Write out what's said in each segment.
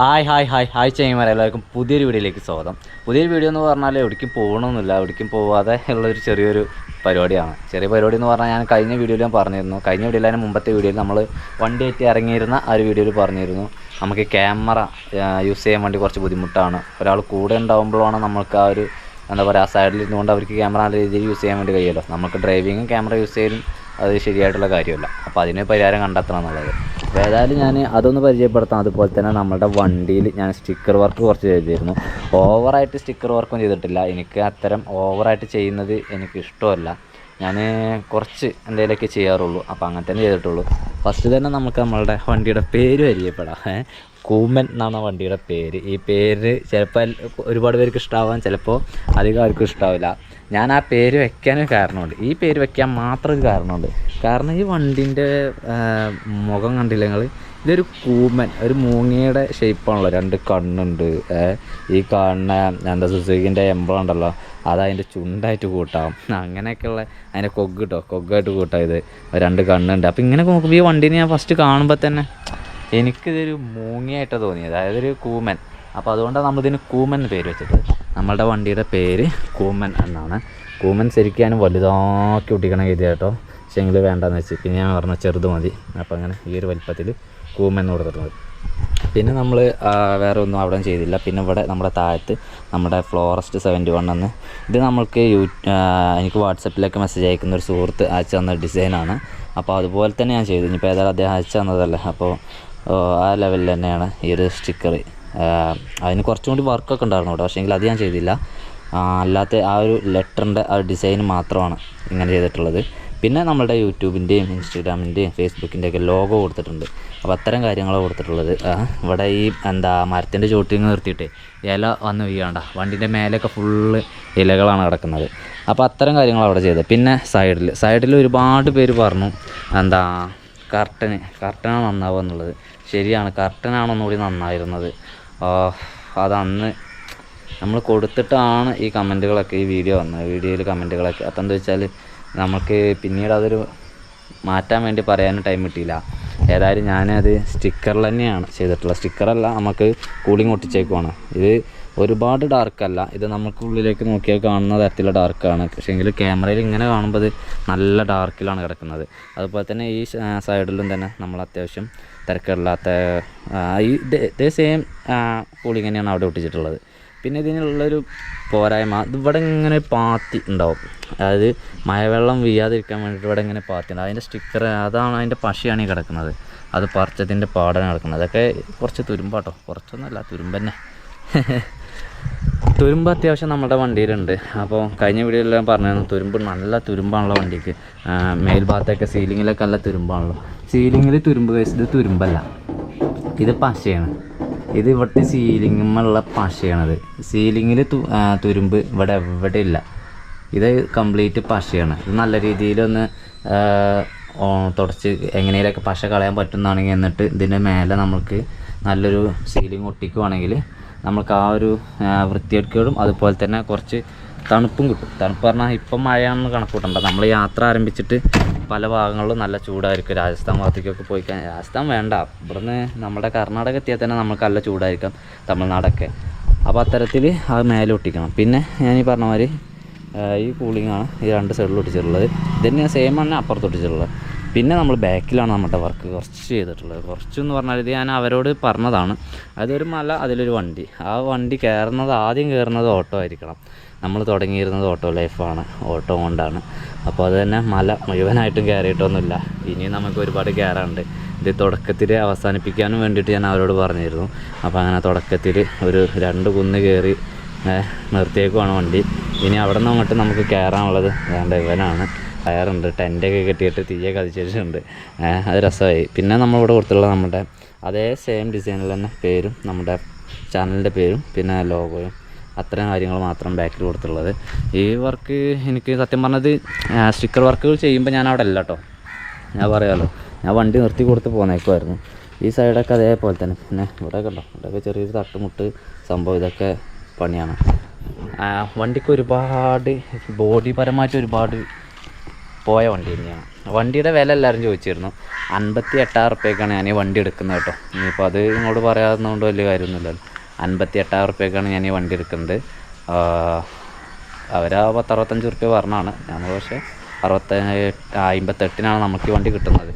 Hi hi hi hi ചെയ്യുമ്പോൾ എല്ലാവർക്കും പുതിയൊരു വീഡിയോയിലേക്ക് സ്വാഗതം. പുതിയൊരു വീഡിയോ എന്ന് പറഞ്ഞാൽ എവിടേക്കും പോകണമെന്നില്ല എവിടേക്കും പോവാതെ ഉള്ളൊരു ചെറിയൊരു പരിപാടിയാണ്. ചെറിയ പരിപാടി എന്ന് പറഞ്ഞാൽ ഞാൻ കഴിഞ്ഞ വീഡിയോയിൽ ഞാൻ പറഞ്ഞിരുന്നു. കഴിഞ്ഞ വീഡിയോയിൽ അതിന് മുമ്പത്തെ വീഡിയോയിൽ നമ്മൾ വണ്ടി എത്തി ഇറങ്ങിയിരുന്ന ആ ഒരു വീഡിയോയിൽ പറഞ്ഞിരുന്നു. നമുക്ക് ക്യാമറ യൂസ് ചെയ്യാൻ വേണ്ടി കുറച്ച് ബുദ്ധിമുട്ടാണ്. ഒരാൾ കൂടെ ഉണ്ടാകുമ്പോഴാണ് നമുക്ക് ആ ഒരു എന്താ പറയുക ആ സൈഡിൽ ഇരുന്നുകൊണ്ട് അവർക്ക് ക്യാമറ നല്ല രീതിയിൽ യൂസ് ചെയ്യാൻ വേണ്ടി കഴിയുമല്ലോ. നമുക്ക് ഡ്രൈവിങ്ങും ക്യാമറ യൂസ് ചെയ്യലും അത് ശരിയായിട്ടുള്ള കാര്യമല്ല. അപ്പോൾ അതിന് പരിഹാരം കണ്ടെത്തണം എന്നുള്ളത്. അപ്പോൾ ഏതായാലും ഞാൻ അതൊന്ന് പരിചയപ്പെടുത്താം. അതുപോലെ തന്നെ നമ്മുടെ വണ്ടിയിൽ ഞാൻ സ്റ്റിക്കർ വർക്ക് കുറച്ച് ചെയ്തിരുന്നു. ഓവറായിട്ട് സ്റ്റിക്കർ വർക്കും ചെയ്തിട്ടില്ല. എനിക്ക് അത്തരം ഓവറായിട്ട് ചെയ്യുന്നത് എനിക്ക് ഇഷ്ടമല്ല. ഞാൻ കുറച്ച് എന്തെങ്കിലുമൊക്കെ ചെയ്യാറുള്ളൂ. അപ്പോൾ അങ്ങനെ തന്നെ ചെയ്തിട്ടുള്ളൂ. ഫസ്റ്റ് തന്നെ നമുക്ക് നമ്മളുടെ വണ്ടിയുടെ പേര് പരിചയപ്പെടാം? കൂമൻ എന്നാണ് വണ്ടിയുടെ പേര്. ഈ പേര് ചിലപ്പോൾ ഒരുപാട് പേർക്ക് ഇഷ്ടമാവാം ചിലപ്പോൾ അധികം ആർക്കും ഇഷ്ടാവില്ല. ഞാൻ ആ പേര് വെക്കാനൊരു കാരണമുണ്ട്. ഈ പേര് വെക്കാൻ മാത്രം ഒരു കാരണമുണ്ട്. കാരണം ഈ വണ്ടിന്റെ മുഖം കണ്ടില്ല നിങ്ങൾ ഇതൊരു കൂമൻ ഒരു മൂങ്ങയുടെ ഷേപ്പാണല്ലോ രണ്ട് കണ്ണുണ്ട് ഈ കാണുന്ന എന്താ സുസുക്കിന്റെ എംബ്ലം ഉണ്ടല്ലോ. അത് അതിന്റെ ചുണ്ടായിട്ട് കൂട്ടാം. അങ്ങനെയൊക്കെയുള്ള അതിന്റെ കൊഗ് കിട്ടോ കൊഗ്ഗായിട്ട് കൂട്ടാം ഇത്. രണ്ട് കണ്ണുണ്ട്. അപ്പോൾ ഇങ്ങനെ നോക്കുമ്പോൾ ഈ വണ്ടീനെ ഞാൻ ഫസ്റ്റ് കാണുമ്പോൾ തന്നെ എനിക്കിതൊരു മൂങ്ങയായിട്ടാണ് തോന്നിയത്. അതായത് ഒരു കൂമൻ. അപ്പോൾ അതുകൊണ്ടാണ് നമ്മളിതിന് കൂമൻ പേര് വെച്ചത്. നമ്മളുടെ വണ്ടിയുടെ പേര് കൂമൻ എന്നാണ്. കൂമൻ ശരിക്കും ഞാൻ വലുതാക്കി ഒട്ടിക്കണം ഇത് കേട്ടോ. പക്ഷേങ്കിൽ വേണ്ടെന്ന് വെച്ച്. പിന്നെ ഞാൻ പറഞ്ഞ ചെറുത് മതി. അപ്പോൾ അങ്ങനെ ഈ ഒരു വലിപ്പത്തിൽ കൂമൻ എന്ന് കൊടുത്തിട്ടുണ്ട് പിന്നെ നമ്മൾ വേറെ ഒന്നും അവിടെ ചെയ്തില്ല. പിന്നെ ഇവിടെ നമ്മുടെ താഴത്ത് നമ്മുടെ ഫ്ലോറസ്റ്റ് സെവന്റി വൺ എന്ന്. ഇത് നമ്മൾക്ക് യൂ എനിക്ക് വാട്സപ്പിലേക്ക് മെസ്സേജ് അയക്കുന്ന ഒരു സുഹൃത്ത് അയച്ചു തന്ന ഡിസൈനാണ് അപ്പോൾ അതുപോലെ തന്നെ ഞാൻ ചെയ്തു. ഇനിയിപ്പോൾ ഏതായാലും അദ്ദേഹം അയച്ചു തന്നതല്ലേ? അപ്പോൾ ആ ലെവലിൽ തന്നെയാണ് ഈ ഒരു സ്റ്റിക്കർ അതിന് കുറച്ചും കൂടി വർക്കൊക്കെ ഉണ്ടായിരുന്നു കേട്ടോ. പക്ഷേ അത് ഞാൻ ചെയ്തില്ല. അല്ലാത്ത ആ ഒരു ലെറ്ററിന്റെ ആ ഡിസൈൻ മാത്രമാണ് ഇങ്ങനെ ചെയ്തിട്ടുള്ളത്. പിന്നെ നമ്മളുടെ യൂട്യൂബിന്റെയും ഇൻസ്റ്റാഗ്രാമിന്റെയും ഫേസ്ബുക്കിന്റെയൊക്കെ ലോഗോ കൊടുത്തിട്ടുണ്ട്. അപ്പോൾ അത്തരം കാര്യങ്ങളാണ് കൊടുത്തിട്ടുള്ളത്. ഇവിടെ ഈ എന്താ മരത്തിന്റെ ചോട്ടിങ് നിർത്തിയിട്ട് ഇല വന്ന് വീഴണ്ട. വണ്ടിന്റെ മേലെയൊക്കെ ഫുള്ള് ഇലകളാണ് കിടക്കുന്നത്. അപ്പോൾ അത്തരം കാര്യങ്ങൾ അവിടെ ചെയ്തത്. പിന്നെ സൈഡിൽ സൈഡിൽ ഒരുപാട് പേര് പറഞ്ഞു എന്താ കർട്ടന് കർട്ടനാണ് നന്നാവുക എന്നുള്ളത്. ശരിയാണ് കർട്ടനാണ് ഒന്നുകൂടി നന്നായിരുന്നത്. അതന്ന് നമ്മൾ കൊടുത്തിട്ടാണ് ഈ കമന്റുകളൊക്കെ ഈ വീഡിയോ വന്നത്. വീഡിയോയിൽ കമന്റുകളൊക്കെ. അപ്പം എന്താ വെച്ചാൽ നമുക്ക് പിന്നീട് അതൊരു മാറ്റാൻ വേണ്ടി പറയാനും ടൈം കിട്ടിയില്ല. ഏതായാലും ഞാനത് സ്റ്റിക്കറിൽ തന്നെയാണ് ചെയ്തിട്ടുള്ളത്. സ്റ്റിക്കറല്ല നമുക്ക് കൂളിംഗ് ഒട്ടിച്ചേക്കുവാണ്. ഇത് ഒരുപാട് ഡാർക്കല്ല ഇത് നമുക്ക് ഉള്ളിലേക്ക് നോക്കിയാൽ കാണുന്ന തരത്തിലുള്ള ഡാർക്കാണ് പക്ഷേങ്കിൽ ക്യാമറയിൽ ഇങ്ങനെ കാണുമ്പോൾ നല്ല ഡാർക്കിലാണ് കിടക്കുന്നത്. അതുപോലെ തന്നെ ഈ സൈഡിലും തന്നെ നമ്മൾ അത്യാവശ്യം തിരക്കില്ലാത്ത ഈ ഇതേ സെയിം കൂളിംഗ് തന്നെയാണ് അവിടെ ഒട്ടിച്ചിട്ടുള്ളത്. പിന്നെ ഇതിനുള്ളൊരു പോരായ്മ ഇവിടെ ഇങ്ങനെ പാത്തി ഉണ്ടാവും. അതായത് മഴവെള്ളം വീഴാതിരിക്കാൻ വേണ്ടിയിട്ട് ഇവിടെ ഇങ്ങനെ പാത്തി ഉണ്ട് അതിന്റെ സ്റ്റിക്കർ അതാണ് അതിന്റെ പശയാണ് ഈ കിടക്കുന്നത്. അത് പറിച്ചതിന്റെ പാടാണ് കിടക്കുന്നത്. അതൊക്കെ കുറച്ച് തുരുമ്പാട്ടോ. കുറച്ചൊന്നുമല്ല തുരുമ്പ് തന്നെ തുരുമ്പ് അത്യാവശ്യം നമ്മുടെ വണ്ടിയിലുണ്ട്. അപ്പോൾ കഴിഞ്ഞ വീഡിയോയിലെല്ലാം പറഞ്ഞിരുന്നു തുരുമ്പ് നല്ല തുരുമ്പാണല്ലോ വണ്ടിക്ക്. മേൽഭാഗത്തൊക്കെ സീലിങ്ങിലൊക്കെ നല്ല തുരുമ്പാണല്ലോ. സീലിങ്ങിൽ തുരുമ്പ് കഴിച്ചത് തുരുമ്പല്ല. ഇത് പശയാണ്. ഇത് ഇവിടുത്തെ സീലിങ്ങുമുള്ള പശയാണത്. സീലിങ്ങിൽ തുരുമ്പ് ഇവിടെ എവിടെ ഇല്ല ഇത് കംപ്ലീറ്റ് പശയാണ്. ഇത് നല്ല രീതിയിലൊന്ന് തുടച്ച് എങ്ങനെയൊക്കെ പശ കളയാൻ പറ്റുന്നതാണെങ്കിൽ എന്നിട്ട് ഇതിന്റെ മേലെ നമുക്ക് നല്ലൊരു സീലിംഗ് ഒട്ടിക്കുവാണെങ്കിൽ നമുക്ക് ആ ഒരു വൃത്തിയെടുക്കലും അതുപോലെ തന്നെ കുറച്ച് തണുപ്പും കിട്ടും. തണുപ്പ് പറഞ്ഞാൽ ഇപ്പം മഴയാണെന്ന് കണക്കൂട്ടണ്ട. നമ്മൾ യാത്ര ആരംഭിച്ചിട്ട് പല ഭാഗങ്ങളിലും നല്ല ചൂടായിരിക്കും. രാജസ്ഥാൻ ഭാഗത്തേക്കൊക്കെ പോയി കഴിഞ്ഞാൽ രാജസ്ഥാൻ വേണ്ട. ഇവിടുന്ന് നമ്മുടെ കർണാടക എത്തിയാൽ തന്നെ നമുക്ക് നല്ല ചൂടായിരിക്കാം തമിഴ്നാടൊക്കെ. അപ്പോൾ അത്തരത്തിൽ അത് മേലെ ഒട്ടിക്കണം. പിന്നെ ഞാൻ ഈ പറഞ്ഞ മാതിരി ഈ കൂളിങ്ങാണ് ഈ രണ്ട് സൈഡിൽ ഒട്ടിച്ചിട്ടുള്ളത്. ഇതന്നെ സെയിം ആണ് അപ്പുറത്ത് ഒട്ടിച്ചിട്ടുള്ളത്. പിന്നെ നമ്മൾ ബാക്കിലാണ് നമ്മുടെ വർക്ക് കുറച്ച് ചെയ്തിട്ടുള്ളത്. കുറച്ചെന്ന് പറഞ്ഞാൽ ഇത് ഞാൻ അവരോട് പറഞ്ഞതാണ്. അതൊരു മല അതിലൊരു വണ്ടി. ആ വണ്ടി കയറുന്നത് ആദ്യം കയറുന്നത് ഓട്ടോ ആയിരിക്കണം. നമ്മൾ തുടങ്ങിയിരുന്നത് ഓട്ടോ ലൈഫാണ് ഓട്ടോ കൊണ്ടാണ്. അപ്പോൾ അത് തന്നെ മല മുഴുവനായിട്ടും കയറിയിട്ടൊന്നുമില്ല. ഇനിയും നമുക്ക് ഒരുപാട് കയറാനുണ്ട്. ഇത് തുടക്കത്തിൽ അവസാനിപ്പിക്കാനും വേണ്ടിയിട്ട് ഞാൻ അവരോട് പറഞ്ഞിരുന്നു. അപ്പോൾ അങ്ങനെ തുടക്കത്തിൽ ഒരു രണ്ട് കുന്ന് കയറി നിർത്തിയേക്കുവാണ് വണ്ടി. ഇനി അവിടെ നിന്ന് അങ്ങോട്ട് നമുക്ക് കയറാനുള്ളത് വേണ്ട ഇവനാണ്. കയറുണ്ട് ടെന്റൊക്കെ കെട്ടിയിട്ട് തീയെ കതിച്ചിട്ടുണ്ട് അത് രസമായി. പിന്നെ നമ്മളിവിടെ കൊടുത്തുള്ള നമ്മുടെ അതേ സെയിം ഡിസൈനിൽ തന്നെ പേരും നമ്മുടെ ചാനലിന്റെ പേരും പിന്നെ ലോഗോയും അത്തരം കാര്യങ്ങൾ മാത്രം ബാക്കിൽ കൊടുത്തുള്ളത് ഈ വർക്ക് എനിക്ക് സത്യം പറഞ്ഞത് സ്റ്റിക്കർ വർക്കുകൾ ചെയ്യുമ്പോൾ ഞാൻ അവിടെ അല്ല കേട്ടോ ഞാൻ പറയാമല്ലോ ഞാൻ വണ്ടി നിർത്തി കൊടുത്ത് പോന്നേക്കുമായിരുന്നു ഈ സൈഡൊക്കെ അതേപോലെ തന്നെ. പിന്നെ ഇവിടെ കണ്ടോ ഇവിടെയൊക്കെ ചെറിയൊരു തട്ടുമുട്ട് സംഭവം ഇതൊക്കെ പണിയാണ്. വണ്ടിക്ക് ഒരുപാട് ബോഡി പരമായിട്ട് ഒരുപാട് പോയ വണ്ടി തന്നെയാണ് വണ്ടിയുടെ വില എല്ലാവരും ചോദിച്ചിരുന്നു. അൻപത്തി എട്ടായിരം റുപ്യക്കാണ് ഞാൻ ഈ വണ്ടി എടുക്കുന്നത് കേട്ടോ. ഇനിയിപ്പോൾ അത് ഇങ്ങോട്ട് പറയാവുന്നതുകൊണ്ട് വലിയ കാര്യമൊന്നുമില്ലല്ലോ. അൻപത്തി എട്ടായിരം റുപ്യക്കാണ് ഞാൻ ഈ വണ്ടി എടുക്കുന്നത്. അവർ അവരാ പത്തറുപത്തഞ്ച് റുപ്യ പറഞ്ഞാണ്. നമ്മൾ പക്ഷേ അറുപത്തി അമ്പത്തെട്ടിനാണ് നമുക്ക് ഈ വണ്ടി കിട്ടുന്നത്.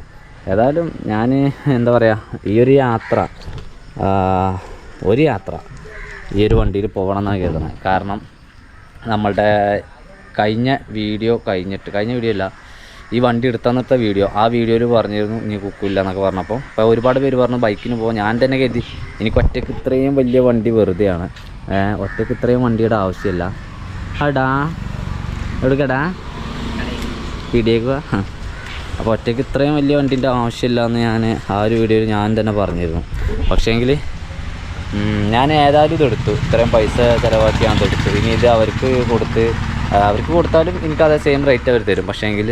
ഏതായാലും ഞാൻ എന്താ പറയുക ഈ ഒരു യാത്ര ഒരു യാത്ര ഈ ഒരു വണ്ടിയിൽ പോകണം എന്നാണ് കരുതുന്നത്. കാരണം നമ്മളുടെ കഴിഞ്ഞ വീഡിയോ കഴിഞ്ഞിട്ട് കഴിഞ്ഞ വീഡിയോ അല്ല ഈ വണ്ടി എടുത്തന്നത്തെ വീഡിയോ ആ വീഡിയോയിൽ പറഞ്ഞിരുന്നു ഇനി കുക്കില്ല എന്നൊക്കെ പറഞ്ഞപ്പോൾ അപ്പോൾ ഒരുപാട് പേര് പറഞ്ഞു ബൈക്കിന് പോകാൻ ഞാൻ തന്നെ കരുതി എനിക്ക് ഒറ്റയ്ക്ക് ഇത്രയും വലിയ വണ്ടി വെറുതെയാണ്. ഒറ്റയ്ക്ക് ഇത്രയും വണ്ടിയുടെ ആവശ്യമില്ല അടാ എടുക്കടാ പിടിയേക്കുക അപ്പോൾ ഒറ്റയ്ക്ക് ഇത്രയും വലിയ വണ്ടീന്റെ ആവശ്യമില്ല എന്ന് ഞാൻ ആ ഒരു വീഡിയോയിൽ ഞാൻ തന്നെ പറഞ്ഞിരുന്നു. പക്ഷേങ്കിൽ ഞാൻ ഏതായാലും ഇതെടുത്തു. ഇത്രയും പൈസ ചിലവാക്കിയാണ് ഇതെടുത്തു ഇനി ഇത് അവർക്ക് കൊടുത്ത് അവർക്ക് കൊടുത്താലും എനിക്ക് അതേ സെയിം റേറ്റ് അവർ തരും. പക്ഷേ എങ്കിൽ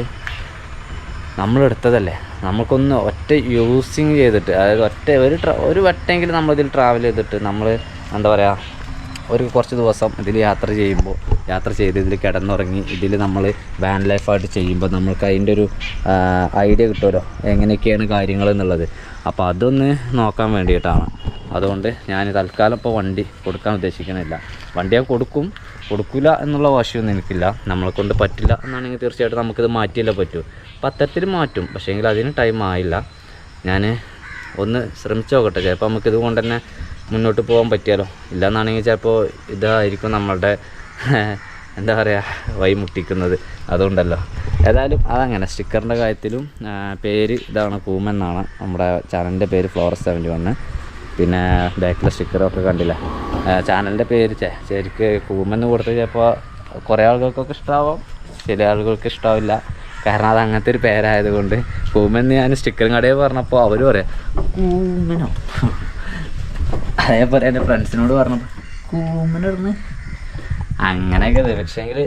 നമ്മളെടുത്തതല്ലേ നമുക്കൊന്ന് ഒറ്റ യൂസിങ് ചെയ്തിട്ട് അതായത് ഒറ്റ ഒരു ഒരു വട്ടമെങ്കിലും നമ്മളിതിൽ ട്രാവൽ ചെയ്തിട്ട് നമ്മൾ എന്താ പറയുക ഒരു കുറച്ച് ദിവസം ഇതിൽ യാത്ര ചെയ്യുമ്പോൾ യാത്ര ചെയ്ത് ഇതിൽ കിടന്നുറങ്ങി ഇതിൽ നമ്മൾ വാൻ ലൈഫായിട്ട് ചെയ്യുമ്പോൾ നമ്മൾക്ക് അതിന്റെ ഒരു ഐഡിയ കിട്ടുമല്ലോ? എങ്ങനെയൊക്കെയാണ് കാര്യങ്ങൾ എന്നുള്ളത്. അപ്പോൾ അതൊന്ന് നോക്കാൻ വേണ്ടിയിട്ടാണ്. അതുകൊണ്ട് ഞാൻ തൽക്കാലം ഇപ്പോൾ വണ്ടി കൊടുക്കാൻ ഉദ്ദേശിക്കുന്നില്ല വണ്ടി ഞാൻ കൊടുക്കും. കൊടുക്കില്ല എന്നുള്ള വാശിയൊന്നും എനിക്കില്ല. നമ്മളെ കൊണ്ട് പറ്റില്ല എന്നാണെങ്കിൽ തീർച്ചയായിട്ടും നമുക്കിത് മാറ്റിയല്ലേ പറ്റൂ. അപ്പം മാറ്റും. പക്ഷേങ്കിൽ അതിന് ടൈം ആയില്ല. ഞാൻ ഒന്ന് ശ്രമിച്ചു നോക്കട്ടെ ചിലപ്പോൾ നമുക്കിത് കൊണ്ട് തന്നെ മുന്നോട്ട് പോകാൻ പറ്റിയാലോ. ഇല്ലയെന്നാണെങ്കിൽ ചിലപ്പോൾ ഇതായിരിക്കും നമ്മളുടെ എന്താ പറയുക വൈമുട്ടിക്കുന്നത് മുട്ടിക്കുന്നത് അതുകൊണ്ടല്ലോ. ഏതായാലും അതങ്ങനെ. സ്റ്റിക്കറിന്റെ കാര്യത്തിലും പേര് ഇതാണ് കൂമെന്നാണ് നമ്മുടെ ചാനലിന്റെ പേര് ഫ്ലോറസ് സെവന്റി വണ്ണ് പിന്നെ ബാക്കിലെ സ്റ്റിക്കറൊക്കെ കണ്ടില്ല? ചാനലിന്റെ പേര് ശരിക്ക് കൂമെന്ന് കൊടുത്ത് ചിലപ്പോൾ കുറേ ആളുകൾക്കൊക്കെ ഇഷ്ടമാവും ചില ആളുകൾക്ക് ഇഷ്ടമാവില്ല കാരണം അത് അങ്ങനത്തെ ഒരു പേരായതുകൊണ്ട് കൂമെന്ന് ഞാൻ സ്റ്റിക്കറും കടയിൽ പറഞ്ഞപ്പോൾ അവർ പറയാം കൂമനോ? അതേപോലെ എന്റെ ഫ്രണ്ട്സിനോട് പറഞ്ഞപ്പോൾ കൂമനിടുന്ന്? അങ്ങനെയൊക്കെ പക്ഷേങ്കിൽ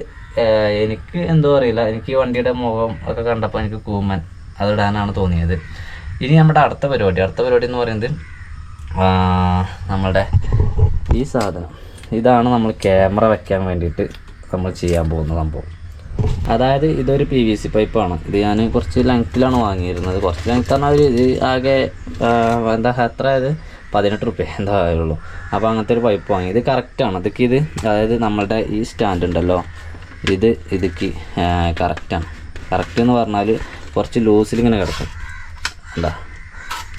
എനിക്ക് എന്തോ അറിയില്ല. എനിക്ക് വണ്ടിയുടെ മുഖം ഒക്കെ കണ്ടപ്പോൾ എനിക്ക് കൂമൻ അതിടാനാണ് തോന്നിയത്. ഇനി നമ്മുടെ അടുത്ത പരിപാടി അടുത്ത പരിപാടി എന്ന് പറയുന്നത് നമ്മളുടെ ഈ സാധനം. ഇതാണ് നമ്മൾ ക്യാമറ വെക്കാൻ വേണ്ടിയിട്ട് നമ്മൾ ചെയ്യാൻ പോകുന്ന സംഭവം. അതായത് ഇതൊരു പി വി സി പൈപ്പാണ് ഇത് ഞാൻ കുറച്ച് ലെങ്ത്തിലാണ് വാങ്ങിയിരുന്നത്. കുറച്ച് ലെങ്ത്ത് പറഞ്ഞാൽ ഒരു ഇത് ആകെ എന്താ എത്ര ആയത് പതിനെട്ട് റുപ്യ എന്താ ആയുള്ളൂ. അപ്പോൾ അങ്ങനത്തെ ഒരു പൈപ്പ് വാങ്ങി. ഇത് കറക്റ്റാണ് ഇതൊക്കെ ഇത് അതായത് നമ്മളുടെ ഈ സ്റ്റാൻഡ് ഉണ്ടല്ലോ. ഇത് ഇതൊക്കെ കറക്റ്റാണ് കറക്റ്റ് എന്ന് പറഞ്ഞാൽ കുറച്ച് ലൂസിലിങ്ങനെ കിടക്കും. എന്താ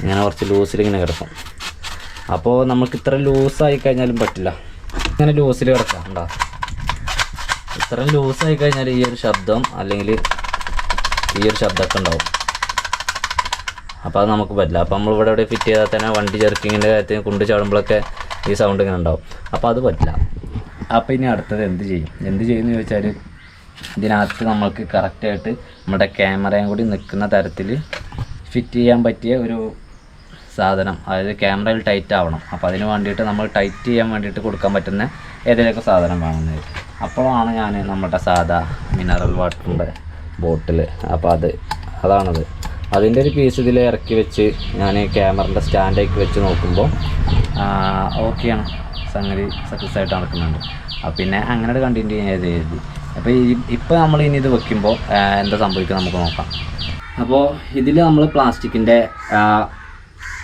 ഇങ്ങനെ കുറച്ച് ലൂസിലിങ്ങനെ കിടക്കും. അപ്പോൾ നമുക്ക് ഇത്ര ലൂസായി കഴിഞ്ഞാലും പറ്റില്ല. ഇങ്ങനെ ലൂസിൽ കിടക്കാം ഇത്ര ലൂസായി കഴിഞ്ഞാൽ ഈ ഒരു ശബ്ദം അല്ലെങ്കിൽ ഈ ഒരു ശബ്ദമൊക്കെ ഉണ്ടാവും. അപ്പോൾ അത് നമുക്ക് പറ്റില്ല. അപ്പോൾ നമ്മൾ ഇവിടെ ഇവിടെ ഫിറ്റ് ചെയ്താൽ തന്നെ വണ്ടി ചെറുക്കിങ്ങിന്റെ കാര്യത്തിൽ കൊണ്ട് ചാടുമ്പോഴൊക്കെ ഈ സൗണ്ട് ഇങ്ങനെ ഉണ്ടാവും. അപ്പോൾ അത് പറ്റില്ല. അപ്പോൾ ഇനി അടുത്തത് എന്ത് ചെയ്യും? എന്ത് ചെയ്യുമെന്ന് ചോദിച്ചാൽ ഇതിനകത്ത് നമ്മൾക്ക് കറക്റ്റായിട്ട് നമ്മുടെ ക്യാമറയും കൂടി നിൽക്കുന്ന തരത്തിൽ ഫിറ്റ് ചെയ്യാൻ പറ്റിയ ഒരു സാധനം അതായത് ക്യാമറയിൽ ടൈറ്റ് ആവണം. അപ്പോൾ അതിന് വേണ്ടിയിട്ട് നമ്മൾ ടൈറ്റ് ചെയ്യാൻ വേണ്ടിയിട്ട് കൊടുക്കാൻ പറ്റുന്ന ഏതെങ്കിലുമൊക്കെ സാധനം വാങ്ങുന്നത് അപ്പോഴാണ് ഞാൻ നമ്മുടെ സാധാ മിനറൽ വാട്ടറിന്റെ ബോട്ടിൽ അപ്പോൾ അത് അതാണത്. അതിന്റെ ഒരു പീസ് ഇതിൽ ഇറക്കി വെച്ച് ഞാൻ ക്യാമറന്റെ സ്റ്റാൻഡേക്ക് വെച്ച് നോക്കുമ്പോൾ ഓക്കെയാണ് സംഗതി സക്സസ് ആയിട്ട് നടക്കുന്നുണ്ട്. അപ്പോൾ പിന്നെ അങ്ങനെ കണ്ടിന്യൂ ചെയ്ത് എഴുതി. അപ്പോൾ ഈ ഇപ്പോൾ നമ്മൾ ഇനി ഇത് വെക്കുമ്പോൾ എന്താ സംഭവിക്കുക നമുക്ക് നോക്കാം. അപ്പോൾ ഇതിൽ നമ്മൾ പ്ലാസ്റ്റിക്കിന്റെ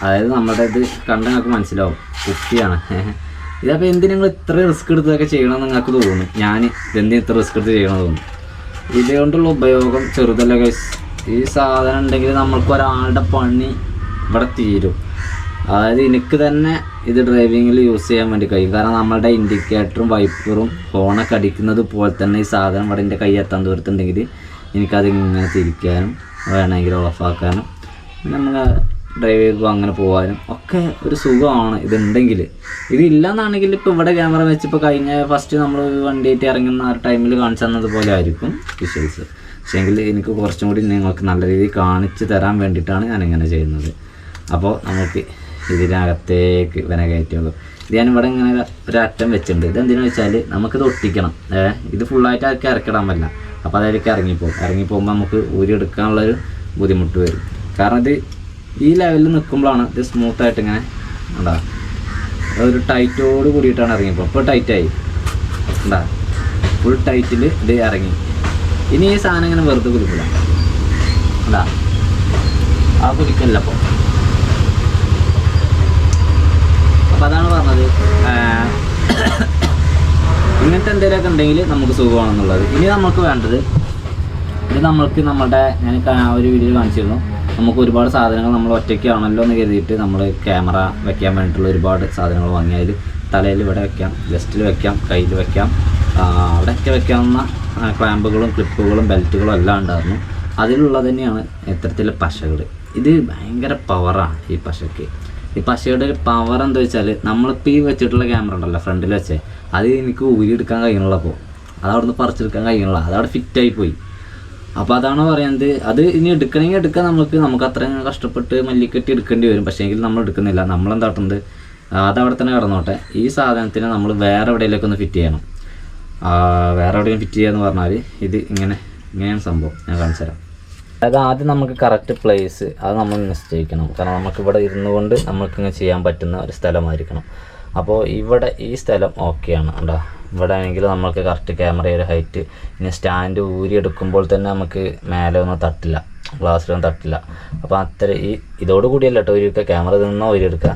അതായത് നമ്മുടെ ഇത് കണ്ട നിങ്ങൾക്ക് മനസ്സിലാവും. കുപ്പിയാണ്. ഇതപ്പോൾ എന്തിനു നിങ്ങൾ ഇത്ര റിസ്ക് എടുത്തൊക്കെ ചെയ്യണമെന്ന് നിങ്ങൾക്ക് തോന്നുന്നു? ഞാൻ ഇതെന്തിനും ഇത്ര റിസ്ക് എടുത്ത് ചെയ്യണമെന്ന് തോന്നുന്നു? ഇതുകൊണ്ടുള്ള ഉപയോഗം ചെറുതല്ല ഗൈസ് ഈ സാധനം ഉണ്ടെങ്കിൽ നമ്മൾക്ക് ഒരാളുടെ പണി ഇവിടെ തീരും. അതായത് എനിക്ക് തന്നെ ഇത് ഡ്രൈവിങ്ങിൽ യൂസ് ചെയ്യാൻ വേണ്ടി കഴിയും. കാരണം നമ്മളുടെ ഇൻഡിക്കേറ്ററും വൈപ്പറും ഹോണൊക്കെ അടിക്കുന്നത് പോലെ തന്നെ ഈ സാധനം ഇവിടെ എന്റെ കൈ എത്താൻ ദൂരത്തുണ്ടെങ്കിൽ എനിക്കത് ഇങ്ങനെ തിരിക്കാനും വേണമെങ്കിൽ ഓഫാക്കാനും നമ്മൾ ഡ്രൈവ് ചെയ്ത് അങ്ങനെ പോകാനും ഒക്കെ ഒരു സുഖമാണ് ഇതുണ്ടെങ്കിൽ. ഇതില്ലെന്നാണെങ്കിൽ ഇപ്പോൾ ഇവിടെ ക്യാമറ വെച്ചിപ്പോൾ കഴിഞ്ഞ ഫസ്റ്റ് നമ്മൾ വണ്ടിയായിട്ട് ഇറങ്ങുന്ന ആ ടൈമിൽ കാണിച്ചു തന്നതുപോലെ ആയിരിക്കും വിഷ്വൽസ് പക്ഷേങ്കിൽ എനിക്ക് കുറച്ചും കൂടി നിങ്ങൾക്ക് നല്ല രീതിയിൽ കാണിച്ചു തരാൻ വേണ്ടിയിട്ടാണ് ഞാനിങ്ങനെ ചെയ്യുന്നത്. അപ്പോൾ നമുക്ക് ഇതിനകത്തേക്ക് വിന കയറ്റുള്ളൂ ഇത് ഞാൻ ഇവിടെ ഇങ്ങനെ ഒരറ്റം വെച്ചിട്ടുണ്ട്. ഇത് എന്തിനാ വെച്ചാൽ നമുക്കിത് ഒട്ടിക്കണം. ഏഹ് ഇത് ഫുള്ളായിട്ട് അതൊക്കെ ഇറക്കിടാൻ പറ്റില്ല. അപ്പോൾ അതിലേക്ക് ഇറങ്ങിപ്പോകും ഇറങ്ങിപ്പോകുമ്പോൾ നമുക്ക് ഊരി ഊരിയെടുക്കാനുള്ളൊരു ബുദ്ധിമുട്ട് വരും. കാരണം ഇത് ഈ ലെവലിൽ നിൽക്കുമ്പോഴാണ് ഇത് സ്മൂത്തായിട്ട് ഇങ്ങനെ ഉണ്ടാ ഒരു ടൈറ്റോട് കൂടിയിട്ടാണ് ഇറങ്ങിയപ്പോൾ ഇപ്പോൾ ടൈറ്റായി ഉണ്ടാ ഫുൾ ടൈറ്റിൽ ഇത് ഇറങ്ങി. ഇനി ഈ സാധനം ഇങ്ങനെ വെറുതെ കുലിക്കില്ല ഉണ്ടാ ആ കുലിക്കല്ല അപ്പോൾ അപ്പോൾ അതാണ് പറഞ്ഞത്. ഇങ്ങനത്തെ എന്തെങ്കിലുമൊക്കെ ഉണ്ടെങ്കിൽ നമുക്ക് സുഖമാണെന്നുള്ളത്. ഇനി നമുക്ക് വേണ്ടത് ഇത് നമ്മൾക്ക് നമ്മുടെ ഞാൻ ഒരു വീഡിയോ കാണിച്ചിരുന്നു. നമുക്ക് ഒരുപാട് സാധനങ്ങൾ നമ്മൾ ഒറ്റയ്ക്കാണല്ലോ എന്ന് കരുതിയിട്ട് നമ്മൾ ക്യാമറ വെക്കാൻ വേണ്ടിയിട്ടുള്ള ഒരുപാട് സാധനങ്ങൾ വാങ്ങിയാൽ തലയിൽ ഇവിടെ വെക്കാം ജസ്റ്റിൽ വെക്കാം കയ്യിൽ വെക്കാം. അവിടെയൊക്കെ വെക്കാവുന്ന ക്ലാമ്പുകളും ക്ലിപ്പുകളും ബെൽറ്റുകളും എല്ലാം ഉണ്ടായിരുന്നു. അതിലുള്ളത് തന്നെയാണ് ഇത്തരത്തിലെ പശകൾ ഇത് ഭയങ്കര പവറാണ് ഈ പശയ്ക്ക് ഈ പശയുടെ ഒരു പവർ എന്താ വെച്ചാൽ നമ്മളിപ്പോൾ ഈ വെച്ചിട്ടുള്ള ക്യാമറ ഉണ്ടല്ലോ ഫ്രണ്ടിൽ വെച്ചേ അത് എനിക്ക് ഊരിയെടുക്കാൻ കഴിയണുള്ള അപ്പോൾ അത് നിന്ന് പറിച്ചെടുക്കാൻ കഴിയണില്ല. അതവിടെ ഫിറ്റായി പോയി. അപ്പോൾ അതാണ് പറയുന്നത് അത് ഇനി എടുക്കണമെങ്കിൽ എടുക്കാൻ നമുക്ക് നമുക്ക് അത്രയും കഷ്ടപ്പെട്ട് മല്ലിക്കെട്ടി എടുക്കേണ്ടി വരും. പക്ഷേ എങ്കിൽ നമ്മൾ എടുക്കുന്നില്ല. നമ്മളെന്താട്ടുന്നത് അത് അവിടെ തന്നെ കിടന്നോട്ടെ. ഈ സാധനത്തിന് നമ്മൾ വേറെ എവിടെയിലേക്ക് ഒന്ന് ഫിറ്റ് ചെയ്യണം. വേറെ എവിടെയും ഫിറ്റ് ചെയ്യാന്ന് പറഞ്ഞാൽ ഇത് ഇങ്ങനെ ഇങ്ങനെയാണ് സംഭവം. ഞാൻ കാണിച്ചു തരാം. അതായത് ആദ്യം നമുക്ക് കറക്റ്റ് പ്ലേസ് അത് നമ്മൾ നിശ്ചയിക്കണം. കാരണം നമുക്ക് ഇവിടെ ഇരുന്നു കൊണ്ട് നമുക്ക് ഇങ്ങനെ ചെയ്യാൻ പറ്റുന്ന ഒരു സ്ഥലമായിരിക്കണം. അപ്പോൾ ഇവിടെ ഈ സ്ഥലം ഓക്കെയാണ് ഉണ്ടോ ഇവിടെ ആണെങ്കിൽ നമുക്ക് കറക്റ്റ് ക്യാമറയുടെ ഹൈറ്റ് ഇനി സ്റ്റാൻഡ് ഊരി എടുക്കുമ്പോൾ തന്നെ നമുക്ക് മേലെ ഒന്നും തട്ടില്ല ഗ്ലാസ്സിലൊന്നും തട്ടില്ല. അപ്പോൾ അത്ര ഈ ഇതോട് കൂടിയല്ല കേട്ടോ ഊരിയൊക്കെ ക്യാമറ നിന്നോ ഊരിയെടുക്കുക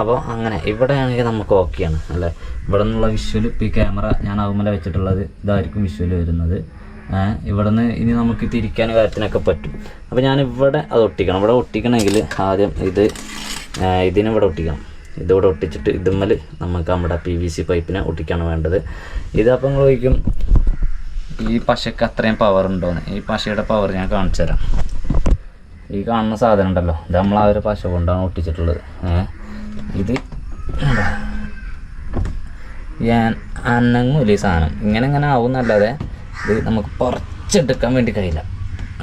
അപ്പോൾ അങ്ങനെ ഇവിടെ ആണെങ്കിൽ നമുക്ക് ഓക്കെയാണ് അല്ലേ? ഇവിടെ നിന്നുള്ള വിഷ്വൽ ഇപ്പോൾ ഈ ക്യാമറ ഞാൻ ആവുമല വെച്ചിട്ടുള്ളത്? ഇതായിരിക്കും വിഷ്വൽ വരുന്നത്. ഇവിടെ നിന്ന് ഇനി നമുക്ക് തിരിക്കാൻ കാര്യത്തിനൊക്കെ പറ്റും. അപ്പോൾ ഞാൻ ഇവിടെ അത് ഒട്ടിക്കണം. ഇവിടെ ഒട്ടിക്കണമെങ്കിൽ ആദ്യം ഇത് ഇതിനിവിടെ ഒട്ടിക്കണം. ഇതിവിടെ ഒട്ടിച്ചിട്ട് ഇതുമ്മൽ നമുക്ക് നമ്മുടെ പി വി സി പൈപ്പിനെ ഒട്ടിക്കാണ് വേണ്ടത്. ഇതപ്പം നിങ്ങൾ ചോദിക്കും ഈ പശയ്ക്ക് അത്രയും പവർ ഉണ്ടോയെന്ന് ഈ പശയുടെ പവർ ഞാൻ കാണിച്ചു തരാം. ഈ കാണുന്ന സാധനം ഉണ്ടല്ലോ ഇത് നമ്മൾ ആ ഒരു പശ കൊണ്ടാണ് ഒട്ടിച്ചിട്ടുള്ളത്. ഇത് ഞാൻ അനങ്ങൂല ഈ സാധനം? ഇങ്ങനെ ഇങ്ങനെ ആവുന്നല്ലാതെ ഇത് നമുക്ക് പറിച്ചെടുക്കാൻ വേണ്ടി കഴിയില്ല.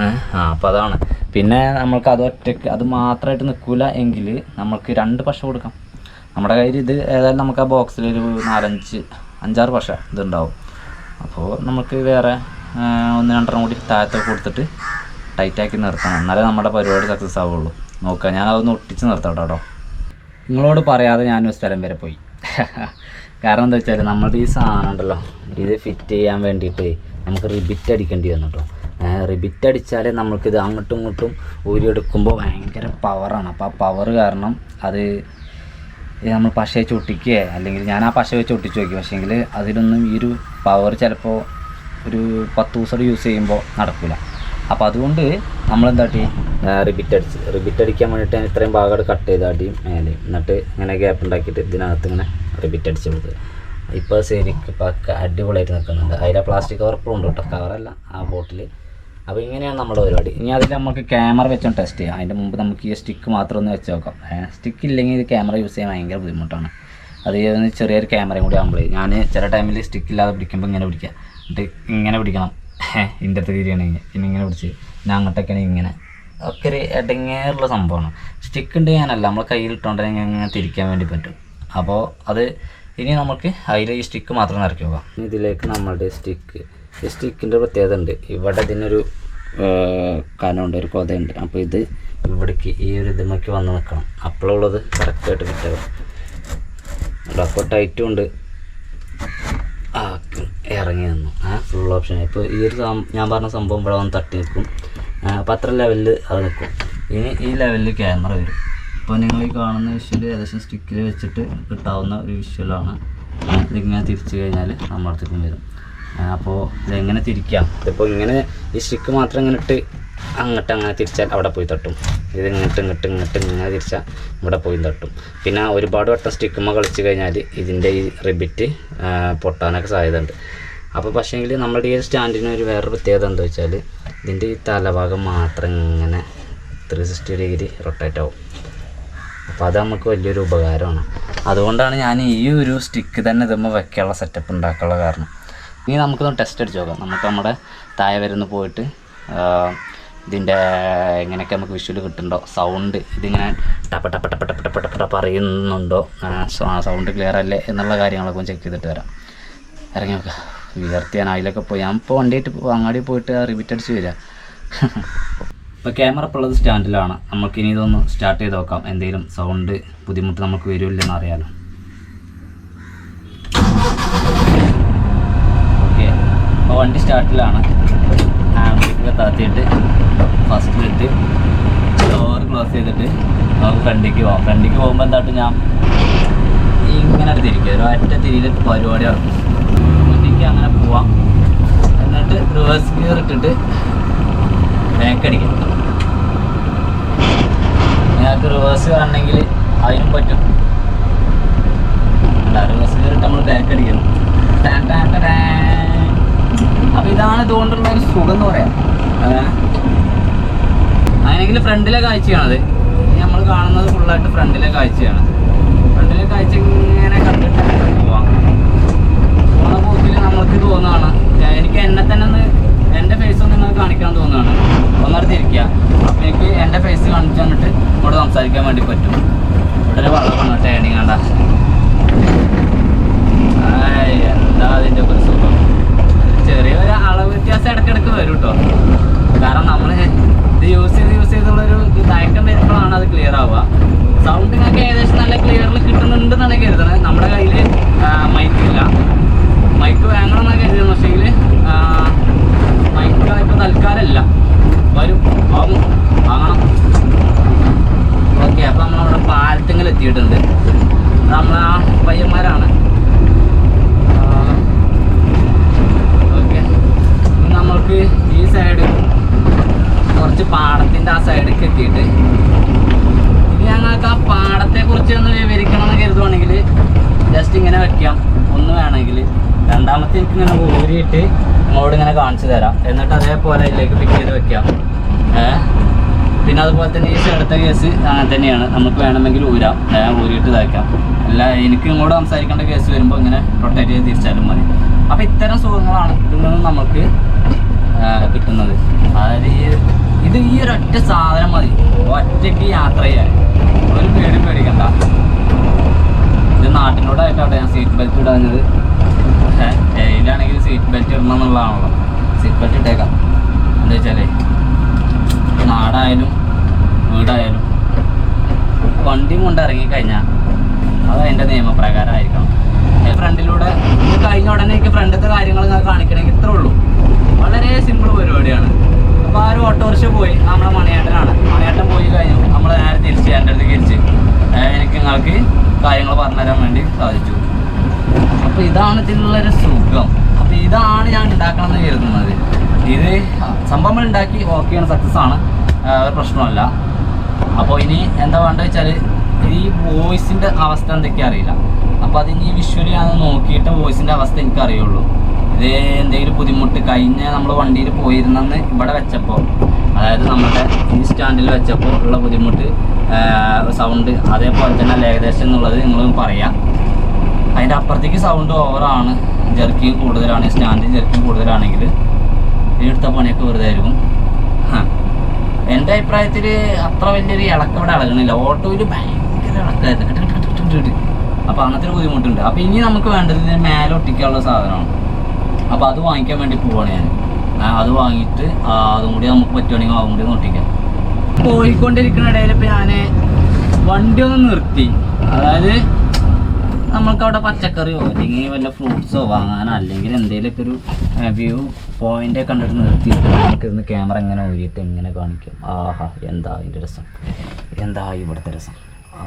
ആ അപ്പോൾ അതാണ്. പിന്നെ നമ്മൾക്ക് അത് ഒറ്റയ്ക്ക് അത് മാത്രമായിട്ട് നിൽക്കില്ല എങ്കിൽ നമ്മൾക്ക് രണ്ട് പശ കൊടുക്കാം. നമ്മുടെ കയ്യിൽ ഇത് ഏതായാലും നമുക്ക് ആ ബോക്സിൽ ഒരു നാലഞ്ച് അഞ്ചാറ് പശ ഇതുണ്ടാവും. അപ്പോൾ നമുക്ക് വേറെ ഒന്ന് രണ്ടെണ്ണം കൂടി താഴത്തൊക്കെ കൊടുത്തിട്ട് ടൈറ്റാക്കി നിർത്തണം. എന്നാലേ നമ്മുടെ പരിപാടി സക്സസ് ആവുള്ളൂ. നോക്കുക ഞാൻ അതൊന്ന് ഒട്ടിച്ച് നിർത്താം കേട്ടോ. നിങ്ങളോട് പറയാതെ ഞാനൊരു സ്ഥലം വരെ പോയി. കാരണം എന്താ വെച്ചാൽ നമ്മുടെ ഈ സാധനം ഉണ്ടല്ലോ ഇത് ഫിറ്റ് ചെയ്യാൻ വേണ്ടിയിട്ട് നമുക്ക് റിബിറ്റ് അടിക്കേണ്ടി വന്നു കേട്ടോ. റിബിറ്റ് അടിച്ചാലേ നമുക്കിത് അങ്ങോട്ടും ഇങ്ങോട്ടും ഊരിയെടുക്കുമ്പോൾ ഭയങ്കര പവറാണ് അപ്പോൾ ആ പവർ കാരണം അത് നമ്മൾ പശ വെച്ച് ഒട്ടിക്കുക അല്ലെങ്കിൽ ഞാൻ ആ പശ വെച്ച് ഒട്ടിച്ച് നോക്കി പക്ഷേങ്കിൽ അതിലൊന്നും ഈ ഒരു പവർ ചിലപ്പോൾ ഒരു പത്ത് ദിവസം യൂസ് ചെയ്യുമ്പോൾ നടക്കില്ല അപ്പോൾ അതുകൊണ്ട് നമ്മൾ എന്താട്ടി റിബിറ്റ് അടിച്ച്. റിബിറ്റ് അടിക്കാൻ വേണ്ടിയിട്ട് ഞാൻ ഇത്രയും ഭാഗം കട്ട് ചെയ്ത് അടിയും മേലെ. എന്നിട്ട് ഇങ്ങനെ ഗ്യാപ്പ് ഉണ്ടാക്കിയിട്ട് ഇതിനകത്ത് ഇങ്ങനെ റിബിറ്റ് അടിച്ച് കൊടുത്ത്. ഇപ്പോൾ ശരിക്കും ഇപ്പം അടിപൊളിയായിട്ട് നിൽക്കുന്നുണ്ട്. അതിലെ പ്ലാസ്റ്റിക് കവർ ഇപ്പോഴും ഉണ്ട് കേട്ടോ കവറല്ല ആ ബോട്ടിൽ അപ്പോൾ ഇങ്ങനെയാണ് നമ്മുടെ പരിപാടി. ഇനി അതിൽ നമുക്ക് ക്യാമറ വെച്ചോ ടെസ്റ്റ് ചെയ്യാം. അതിന്റെ മുമ്പ് നമുക്ക് ഈ സ്റ്റിക്ക് മാത്രം ഒന്ന് വെച്ച് നോക്കാം. സ്റ്റിക്ക് ഇല്ലെങ്കിൽ ഇത് ക്യാമറ യൂസ് ചെയ്യാൻ ഭയങ്കര ബുദ്ധിമുട്ടാണ്. അത് ചെറിയൊരു ക്യാമറയും കൂടി ആകുമ്പോഴേ ഞാൻ ചില ടൈമിൽ സ്റ്റിക്ക് ഇല്ലാതെ പിടിക്കുമ്പോൾ ഇങ്ങനെ പിടിക്കുക എന്നിട്ട് ഇങ്ങനെ പിടിക്കണം. ഇതിന്റെ അടുത്ത് തിരിയണമെങ്കിൽ പിന്നെ ഇങ്ങനെ പിടിച്ച്. ഞാൻ അങ്ങോട്ടൊക്കെയാണെങ്കിൽ ഇങ്ങനെ. ഒക്കെ ഒരു ഇടങ്ങേറുള്ള സംഭവമാണ്. സ്റ്റിക്ക് ഉണ്ട് ഞാനല്ല. നമ്മൾ കയ്യിൽ ഇട്ടുകൊണ്ടെങ്കിൽ ഇങ്ങനെ തിരിക്കാൻ വേണ്ടി പറ്റും. അപ്പോൾ അത് ഇനി നമുക്ക് അതിൽ ഈ സ്റ്റിക്ക് മാത്രം നിറയ്ക്കുക ഇതിലേക്ക് നമ്മളുടെ സ്റ്റിക്ക് ഈ സ്റ്റിക്കിന്റെ പ്രത്യേകത ഉണ്ട്. ഇവിടെ ഇതിനൊരു കനമുണ്ട് ഒരു കൊതയുണ്ട്. അപ്പോൾ ഇത് ഇവിടേക്ക് ഈ ഒരു ഇതുമൊക്കെ വന്ന് നിൽക്കണം അപ്പോഴുള്ളത് കറക്റ്റായിട്ട് കിട്ടുക അപ്പോൾ ടൈറ്റും ഉണ്ട്. ആ ഇറങ്ങി നിന്നു. ആ ഫുൾ ഓപ്ഷൻ ഇപ്പോൾ ഈ ഒരു ഞാൻ പറഞ്ഞ സംഭവം ഇവിടെ വന്ന് തട്ടി നിൽക്കും. അപ്പോൾ അത്ര ലെവലിൽ അത് നിൽക്കും. ഇനി ഈ ലെവലിൽ ക്യാമറ വരും. ഇപ്പോൾ നിങ്ങൾ ഈ കാണുന്ന വിഷ്വൽ ഏകദേശം സ്റ്റിക്കിൽ വെച്ചിട്ട് കിട്ടാവുന്ന ഒരു വിഷ്വലാണ് ഇതിങ്ങനെ തിരിച്ചു കഴിഞ്ഞാൽ നമ്മുടെ അടുത്തേക്കും വരും. അപ്പോൾ ഇതെങ്ങനെ തിരിക്കാം? ഇതിപ്പോൾ ഇങ്ങനെ ഈ സ്റ്റിക്ക് മാത്രം ഇങ്ങനെ ഇട്ട് അങ്ങോട്ട് അങ്ങനെ തിരിച്ചാൽ അവിടെ പോയി തട്ടും. ഇത് ഇങ്ങോട്ട് ഇങ്ങോട്ട് ഇങ്ങോട്ട് ഇങ്ങനെ തിരിച്ചാൽ ഇവിടെ പോയി തട്ടും. പിന്നെ ഒരുപാട് വട്ടം സ്റ്റിക്കുമ്പോൾ കളിച്ച് കഴിഞ്ഞാൽ ഇതിന്റെ ഈ റിബിറ്റ് പൊട്ടാനൊക്കെ സാധ്യത ഉണ്ട് അപ്പോൾ പക്ഷേങ്കിൽ നമ്മുടെ ഈ സ്റ്റാൻഡിന് ഒരു വേറെ പ്രത്യേകത എന്താ വെച്ചാൽ ഇതിന്റെ ഈ തലഭാഗം മാത്രം ഇങ്ങനെ ത്രീ സിക്സ്റ്റി ഡിഗ്രി റൊട്ടേറ്റ് ആവും. അപ്പോൾ അത് നമുക്ക് വലിയൊരു ഉപകാരമാണ്. അതുകൊണ്ടാണ് ഞാൻ ഈ ഒരു സ്റ്റിക്ക് തന്നെ ഇതുമ്പോൾ വെക്കാനുള്ള സെറ്റപ്പ് ഉണ്ടാക്കാനുള്ള കാരണം. ഇനി നമുക്കൊന്ന് ടെസ്റ്റ് അടിച്ച് നോക്കാം. നമുക്ക് നമ്മുടെ താഴെ വരുന്ന പോയിട്ട് ഇതിന്റെ എങ്ങനെയൊക്കെ നമുക്ക് വിഷ്വൽ കിട്ടുന്നുണ്ടോ? സൗണ്ട് ഇതിങ്ങനെ ടപ്പ ടപ്പ ടപ്പ ടപ്പ ടപ്പ ടപ്പ അറിയുന്നുണ്ടോ സൗണ്ട് ക്ലിയർ അല്ലേ എന്നുള്ള കാര്യങ്ങളൊക്കെ ചെക്ക് ചെയ്തിട്ട് വരാം. ഇറങ്ങി നോക്കാം. വിയർത്തി ഞാൻ അതിലൊക്കെ പോയി. ഞാൻ ഇപ്പോൾ വണ്ടിയായിട്ട് അങ്ങാടി പോയിട്ട് റിബിറ്റ് അടിച്ച് വരിക. ഇപ്പോൾ ക്യാമറ ഇപ്പോൾ ഉള്ളത് സ്റ്റാൻഡിലാണ് നമുക്കിനി ഇതൊന്ന് സ്റ്റാർട്ട് ചെയ്ത് നോക്കാം. എന്തെങ്കിലും സൗണ്ട് ബുദ്ധിമുട്ട് നമുക്ക് വരുമില്ലെന്ന് അറിയാലോ ഓക്കെ അപ്പോൾ വണ്ടി സ്റ്റാർട്ടിലാണ്. ആംബിക്ക് ഒക്കെ താത്തിയിട്ട് ഫസ്റ്റിലിട്ട് ഡോർ ക്ലോസ് ചെയ്തിട്ട് നമുക്ക് ഫ്രണ്ടിലേക്ക് പോകാം ഫ്രണ്ടിലേക്ക് പോകുമ്പോൾ എന്താട്ട് ഞാൻ ഇങ്ങനെ തിരിക്കുക ഒരു ഒറ്റ തിരിയിലിട്ട് പരിപാടി നടക്കും. ഫ്രണ്ടിലേക്ക് അങ്ങനെ പോവാം. എന്നിട്ട് റിവേഴ്സ് ഗിയർ ഇട്ടിട്ട് ബാക്ക് അടിക്കാം. നിങ്ങൾക്ക് റിവേഴ്സ് കാണണമെങ്കിൽ അതിനും പറ്റും. റിവേഴ്സ് ഗിയർ ഇട്ട് നമ്മൾ ബാക്ക് അടിക്കണം. അപ്പൊ ഇതാണ് ഇതുകൊണ്ടുള്ള ഒരു സുഖം എന്ന് പറയാം. അങ്ങനെയെങ്കിൽ ഫ്രണ്ടിലെ കാഴ്ചയാണത്. നമ്മൾ കാണുന്നത് ഫുള്ളായിട്ട് ഫ്രണ്ടിലെ കാഴ്ചയാണ്. ഫ്രണ്ടിലെ കാഴ്ച ഇങ്ങനെ കണ്ടിട്ട് പോവാം. പോണ പോക്കിൽ നമ്മൾക്ക് തോന്നുകയാണ് എനിക്ക് എന്നെ തന്നെ ഒന്ന് എന്റെ ഫേസ് ഒന്ന് നിങ്ങൾക്ക് കാണിക്കാൻ തോന്നുകയാണ് ഒന്നടുത്ത് ഇരിക്കുക. അപ്പം എനിക്ക് എന്റെ ഫേസ് കാണിച്ചു തന്നിട്ട് ഇവിടെ സംസാരിക്കാൻ വേണ്ടി പറ്റും. ഇവിടെ ഒരു വളർന്നു കണ്ട. ആയ്, എന്താ അതിന്റെ ഒരു ചെറിയൊരു അളവ് വ്യത്യാസം ഇടയ്ക്കിടയ്ക്ക് വരും കേട്ടോ കാരണം നമ്മൾ ഇത് യൂസ് ചെയ്ത് യൂസ് ചെയ്തുള്ളൊരു തയക്കം വരുമ്പോഴാണ് അത് ക്ലിയർ ആവുക. സൗണ്ടിനൊക്കെ ഏകദേശം നല്ല ക്ലിയറിൽ കിട്ടുന്നുണ്ടെന്നാണ് കരുതുന്നത് നമ്മുടെ കയ്യിൽ മൈക്കില്ല മൈക്ക് വാങ്ങണമെന്നാണ് കരുതുന്നത്. പക്ഷേങ്കിൽ മൈക്ക് ഇപ്പോൾ തൽക്കാലമല്ല വരും വാങ്ങും വാങ്ങണം ഓക്കെ അപ്പോൾ നമ്മളവിടെ പാലത്തിങ്കൽ എത്തിയിട്ടുണ്ട് നമ്മളെ ആ പയ്യന്മാരാണ് ഓക്കെ നമ്മൾക്ക് ഈ സൈഡ് കുറച്ച് പാടത്തിന്റെ ആ സൈഡിലേക്ക് എത്തിയിട്ട് ഇനി ഞങ്ങൾക്ക് ആ പാടത്തെ കുറിച്ച് ഒന്ന് വിവരിക്കണം എന്ന് കരുതുവാണെങ്കിൽ ജസ്റ്റ് ഇങ്ങനെ വെക്കാം ഒന്ന് വേണമെങ്കിൽ രണ്ടാമത്തെ എനിക്ക് ഇങ്ങനെ ഊരിയിട്ട് നിങ്ങളോട് ഇങ്ങനെ കാണിച്ചു തരാം എന്നിട്ട് അതേപോലെ ഇതിലേക്ക് ഫിറ്റ് ചെയ്ത് വെക്കാം ഏ പിന്നെ അതുപോലെ തന്നെ ഈ അടുത്ത കേസ് അങ്ങനെ തന്നെയാണ്. നമുക്ക് വേണമെങ്കിൽ ഊരാം. ഊരിയിട്ട് ഇതാക്കാം. അല്ല എനിക്ക് ഇങ്ങോട്ട് സംസാരിക്കേണ്ട കേസ് വരുമ്പോൾ ഇങ്ങനെ റൊട്ടേറ്റ് ചെയ്ത് തിരിച്ചാലും മതി. അപ്പം ഇത്തരം സുഖങ്ങളാണ് ഇതിൽ നിന്നും നമുക്ക് കിട്ടുന്നത്. അതായത് ഈ ഇത് ഈ ഒരു ഒറ്റ സാധനം മതി. ഒറ്റയ്ക്ക് യാത്ര ചെയ്യാൻ. ഒരു പേടി പേടിക്കണ്ട. ഇത് നാട്ടിനോടായിട്ടാണ് ഞാൻ സീറ്റ് ബെൽറ്റ് ഇടാഞ്ഞത്. ഡെയിലാണെങ്കിൽ സീറ്റ് ബെൽറ്റ് ഇടണം എന്നുള്ളതാണല്ലോ. സീറ്റ് ബെൽറ്റ് ഇട്ടേക്കാം. എന്താ വെച്ചാലേ നാടായാലും വീടായാലും വണ്ടി കൊണ്ട് ഇറങ്ങിക്കഴിഞ്ഞാൽ അത് അതിന്റെ നിയമപ്രകാരമായിരിക്കണം. ഫ്രണ്ടിലൂടെ കഴിഞ്ഞ ഉടനെ എനിക്ക് ഫ്രണ്ടിലത്തെ കാര്യങ്ങൾ ഞാൻ കാണിക്കണമെങ്കിൽ ഇത്രേ ഉള്ളൂ. വളരെ സിമ്പിൾ പരിപാടിയാണ്. അപ്പോൾ ആ ഒരു ഓട്ടോറിക്ഷ പോയി നമ്മുടെ മണിയേട്ടനാണ്. മണിയേട്ടൻ പോയി കഴിഞ്ഞു. നമ്മൾ നേരെ തിരിച്ച് എന്റെ അടുത്ത് തിരിച്ച്. എനിക്ക് നിങ്ങൾക്ക് കാര്യങ്ങൾ പറഞ്ഞുതരാൻ വേണ്ടി സാധിച്ചു. അപ്പോൾ ഇതാണ് ഇതിനുള്ളൊരു സുഖം. അപ്പോൾ ഇതാണ് ഞാൻ ഉണ്ടാക്കണം എന്ന് കരുതുന്നത്. ഇത് സംഭവം ഉണ്ടാക്കി ഓക്കെയാണ് സക്സസ് ആണ്. പ്രശ്നമല്ല അപ്പോൾ ഇനി എന്താ വേണ്ടത് വെച്ചാൽ ഈ വോയിസിന്റെ അവസ്ഥ എന്തൊക്കെയാ അറിയില്ല. അപ്പോൾ അത് ഇനി വിഷ്വലി ഞാൻ നോക്കിയിട്ട് വോയിസിന്റെ അവസ്ഥ എനിക്ക് അറിയുള്ളൂ ഇത് എന്തെങ്കിലും ബുദ്ധിമുട്ട് കഴിഞ്ഞ നമ്മൾ വണ്ടിയിൽ പോയിരുന്നെന്ന് ഇവിടെ വെച്ചപ്പോൾ അതായത് നമ്മുടെ ഈ സ്റ്റാൻഡിൽ വെച്ചപ്പോൾ ഉള്ള ബുദ്ധിമുട്ട് സൗണ്ട് അതേപോലെ തന്നെ ഏകദേശം എന്നുള്ളത് നിങ്ങൾ പറയാം. അതിന്റെ അപ്പുറത്തേക്ക് സൗണ്ട് ഓവറാണ് ജെർക്കിങ് കൂടുതലാണ് സ്റ്റാൻഡിൽ ജെർക്കിങ് കൂടുതലാണെങ്കിൽ എടുത്ത പണിയൊക്കെ വെറുതെ ആയിരിക്കും. എന്റെ അഭിപ്രായത്തിൽ അത്ര വലിയൊരു ഇളക്കം ഇവിടെ ഇളകണില്ല. ഓട്ടോയിൽ ഭയങ്കര ഇളക്കമായിരുന്നു അപ്പോൾ അങ്ങനത്തെ ഒരു ബുദ്ധിമുട്ടുണ്ട്. അപ്പോൾ ഇനി നമുക്ക് വേണ്ടത് ഇതിന് മേലെ ഒട്ടിക്കാനുള്ള സാധനമാണ്. അപ്പോൾ അത് വാങ്ങിക്കാൻ വേണ്ടി പോവാണ് ഞാൻ അത് വാങ്ങിയിട്ട് അതും കൂടി നമുക്ക് പറ്റുവാണെങ്കിൽ അതും കൂടി ഒട്ടിക്കാം. പോയിക്കൊണ്ടിരിക്കുന്ന ഇടയിൽ ഇപ്പോൾ ഞാൻ വണ്ടി ഒന്ന് നിർത്തി. അതായത് നമ്മൾക്ക് അവിടെ പച്ചക്കറിയോ അല്ലെങ്കിൽ വല്ല ഫ്രൂട്ട്സോ വാങ്ങാനോ അല്ലെങ്കിൽ എന്തെങ്കിലുമൊക്കെ ഒരു വ്യൂ പോയിന്റ് കണ്ടിട്ട് നിർത്തിയിട്ട് ഇന്ന് ക്യാമറ എങ്ങനെ ഊരിയിട്ട് എങ്ങനെ കാണിക്കും. ആഹാ എന്താ അതിന്റെ രസം? എന്താ ഇവിടുത്തെ രസം?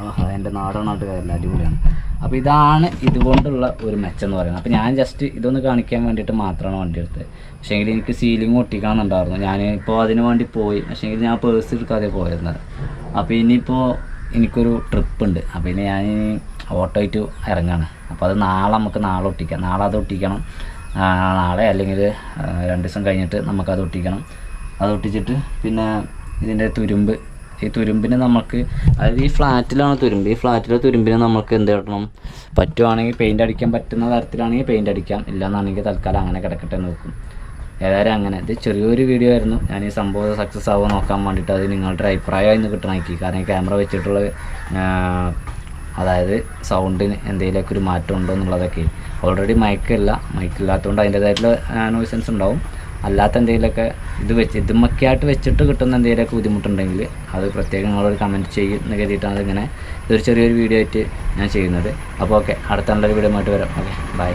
ആഹാ എന്റെ നാടൻ നാട്ടുകാരല്ല അടിപൊളിയാണ്. അപ്പോൾ ഇതാണ് ഇതുകൊണ്ടുള്ള ഒരു മെച്ചം എന്ന് പറയുന്നത്. അപ്പോൾ ഞാൻ ജസ്റ്റ് ഇതൊന്ന് കാണിക്കാൻ വേണ്ടിയിട്ട് മാത്രമാണ് വണ്ടി എടുത്തത്. പക്ഷേ എങ്കിൽ എനിക്ക് സീലിംഗ് ഒട്ടിക്കാണെന്നുണ്ടായിരുന്നു ഞാൻ ഇപ്പോൾ അതിന് വേണ്ടി പോയി. പക്ഷേ എങ്കിൽ ഞാൻ പേഴ്സ് എടുക്കാതെ പോയിരുന്നത്. അപ്പോൾ ഇനിയിപ്പോൾ എനിക്കൊരു ട്രിപ്പ് ഉണ്ട്. അപ്പോൾ ഇനി ഞാൻ ഓട്ടോ ആയിട്ട് ഇറങ്ങാണ്. അപ്പോൾ അത് നാളെ നമുക്ക് നാളെ ഒട്ടിക്കാം. നാളെ അത് ഒട്ടിക്കണം. നാളെ അല്ലെങ്കിൽ രണ്ട് ദിവസം കഴിഞ്ഞിട്ട് നമുക്കത് ഒട്ടിക്കണം. അത് ഒട്ടിച്ചിട്ട് പിന്നെ ഇതിന്റെ തുരുമ്പ്. ഈ തുരുമ്പിന് നമുക്ക് അതായത് ഈ ഫ്ലാറ്റിലാണ് തുരുമ്പ്? ഈ ഫ്ലാറ്റിലെ തുരുമ്പിന് നമുക്ക് എന്ത് കിട്ടണം? പറ്റുവാണെങ്കിൽ പെയിന്റ് അടിക്കാൻ പറ്റുന്ന തരത്തിലാണെങ്കിൽ പെയിന്റ് അടിക്കാം. ഇല്ലയെന്നാണെങ്കിൽ തൽക്കാലം അങ്ങനെ കിടക്കട്ടെ നോക്കും ഏതായാലും അങ്ങനെ. ഇത് ചെറിയൊരു വീഡിയോ ആയിരുന്നു. ഞാൻ ഈ സംഭവം സക്സസ് ആവുമോ നോക്കാൻ വേണ്ടിയിട്ട് അത് നിങ്ങളുടെ അഭിപ്രായം ഇന്ന് കിട്ടണമെങ്കിൽ കാരണം ക്യാമറ വെച്ചിട്ടുള്ള അതായത് സൗണ്ടിന് എന്തെങ്കിലുമൊക്കെ ഒരു മാറ്റം ഉണ്ടോ എന്നുള്ളതൊക്കെ. ഓൾറെഡി മയക്കില്ല മയക്കില്ലാത്തതുകൊണ്ട് അതിന്റേതായിട്ടുള്ള നോയ്സൻസ് ഉണ്ടാവും. അല്ലാത്ത എന്തെങ്കിലുമൊക്കെ ഇത് വെച്ച് ഇതുമൊക്കെയായിട്ട് വെച്ചിട്ട് കിട്ടുന്ന എന്തെങ്കിലുമൊക്കെ ബുദ്ധിമുട്ടുണ്ടെങ്കിൽ അത് പ്രത്യേകം നിങ്ങളൊരു കമന്റ് ചെയ്യും എന്ന് കരുതിയിട്ടാണ് ഇങ്ങനെ ഇതൊരു ചെറിയൊരു വീഡിയോ ആയിട്ട് ഞാൻ ചെയ്യുന്നത്. അപ്പോൾ ഓക്കെ അടുത്ത നല്ലൊരു വീഡിയോ ആയിട്ട് വരാം. Okay bye